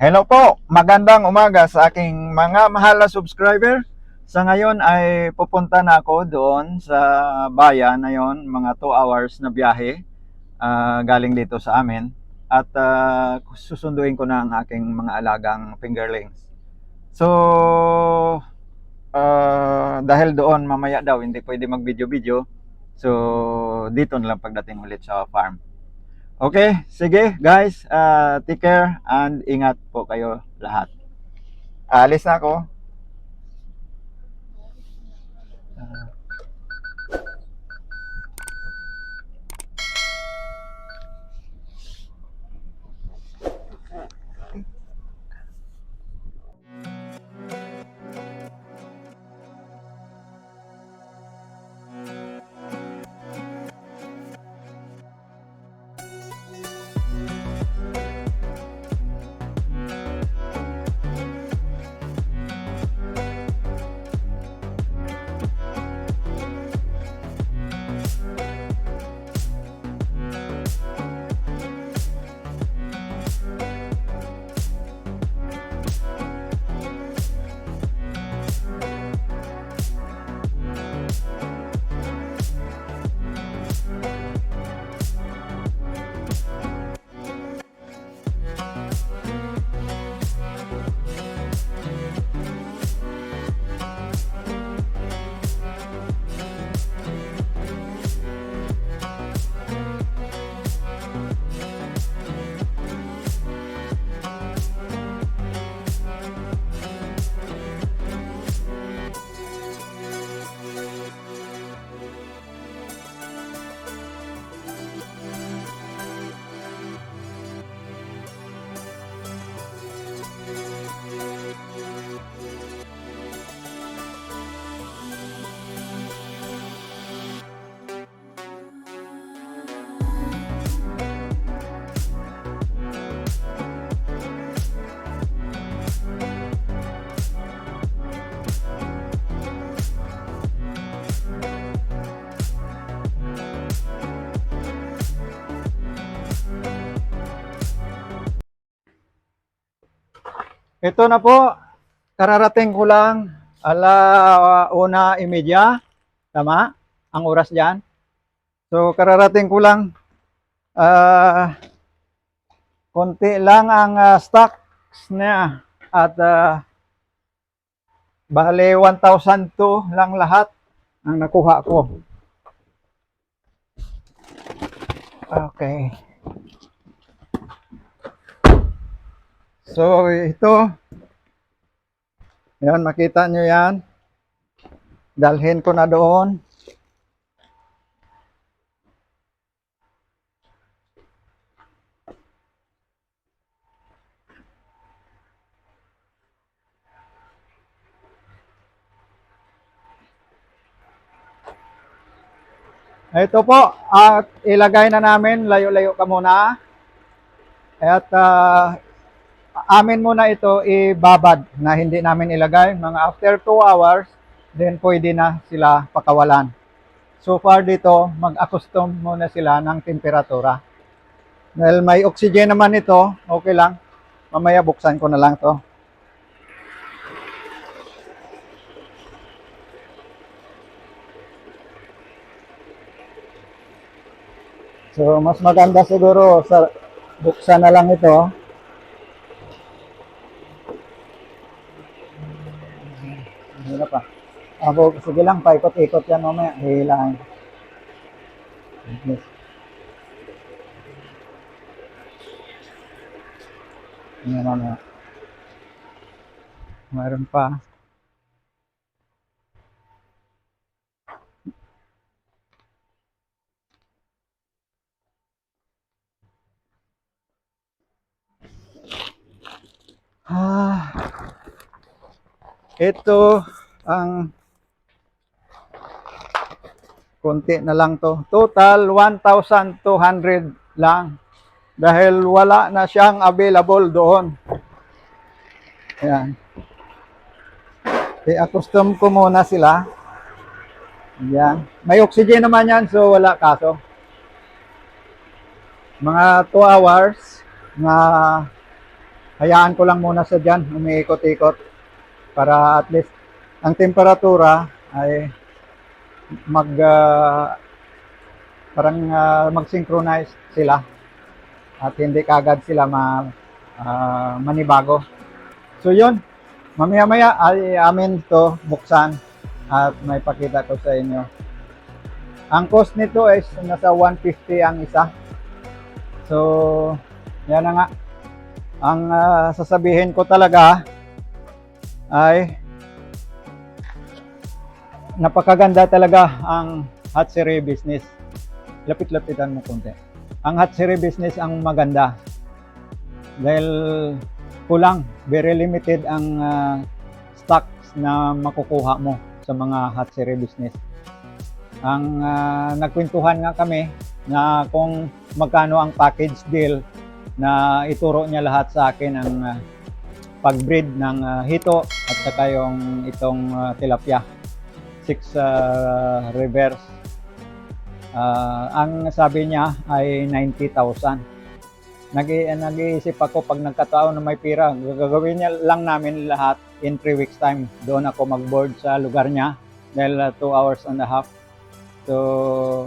Hello po, magandang umaga sa aking mga mahal na subscriber. Sa ngayon ay pupunta na ako doon sa bayan na yon, mga 2 hours na biyahe ah, galing dito sa amin. At ah, susunduin ko na ang aking mga alagang fingerlings. So, ah, dahil doon mamaya daw hindi pwede mag-video-video. So, dito na lang pagdating ulit sa farm. Okay, sige guys, uh, take care and ingat po kayo lahat. Alis na ako. Ah. Ito na po, kararating ko lang ala una imedya. Tama? Ang oras diyan. So kararating ko lang ah konti lang ang ah, stocks niya at ah, bale 1,002 lang lahat ang nakuha ko. Okay. So, ito. Yan, makita nyo yan. Dalhin ko na doon. Ito po, at ilagay na namin, layo-layo ka muna. At ah, amin muna ito ibabad na hindi namin ilagay. Mga after 2 hours, then pwede na sila pakawalan. So far dito, mag-accustom muna sila ng temperatura. Dahil may oxygen naman ito, okay lang. Mamaya buksan ko na lang to. So, mas maganda siguro sa buksan na lang ito. Hila pa. Ako, sige lang, paikot-ikot yan mamaya. Hihilahin. Yes. Yan mamaya. Mayroon pa. Ah, ito ang konti na lang to. Total 1,200 lang. Dahil wala na siyang available doon. Ayan. I-accustom ko muna sila. Ayan. May oxygen naman yan, so wala kaso. Mga 2 hours na hayaan ko lang muna sa dyan, umiikot-ikot para at least ang temperatura ay mag ah, parang ah, mag-synchronize sila at hindi kagad sila ma, ah, manibago. So yun, mamaya-maya ay amin to buksan at may pakita ko sa inyo. Ang cost nito is nasa 150 ang isa. So, yan na nga. Ang ah, sasabihin ko talaga ay napakaganda talaga ang hatchery business. Lapit-lapitan mo konti. Ang hatchery business ang maganda. Dahil kulang, very limited ang ah, stocks na makukuha mo sa mga hatchery business. Ang ah, nagkwentuhan nga kami na kung magkano ang package deal na ituro niya lahat sa akin ang ah, pag-breed ng ah, hito at saka yung itong ah, tilapia. Six ah, reverse. Ah, ang sabi niya ay 90,000. Nag nag-iisip ako pag nagkataon na may pira, gagawin niya lang namin lahat in 3 weeks time. Doon ako mag-board sa lugar niya dahil 2 hours and a half. So,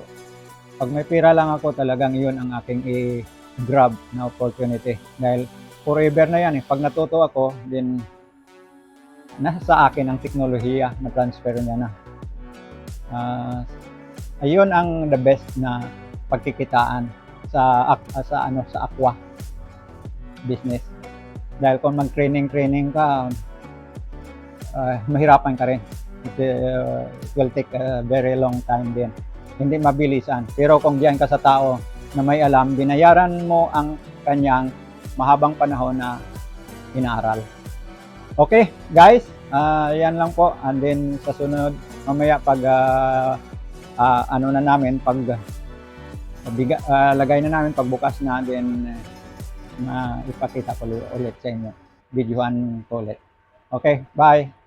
pag may pira lang ako, talagang yun ang aking i-grab na opportunity. Dahil forever na yan eh. Pag natuto ako, then nasa sa akin ang teknolohiya na transfer niya na. Ah, ayun ang the best na pagkikitaan sa ak- sa ano sa aqua business. Dahil kung mag-training training ka, ah, mahirapan ka rin. It, uh, will take a very long time din. Hindi mabilisan. Pero kung diyan ka sa tao na may alam, binayaran mo ang kanyang mahabang panahon na inaaral. Okay, guys, ah, yan lang po. And then sa sunod, mamaya pag ah, ah, ano na namin, pag biga, ah, lagay na namin pagbukas na, then na ipakita ko ulit sa inyo. Videohan ko ulit. Okay, bye.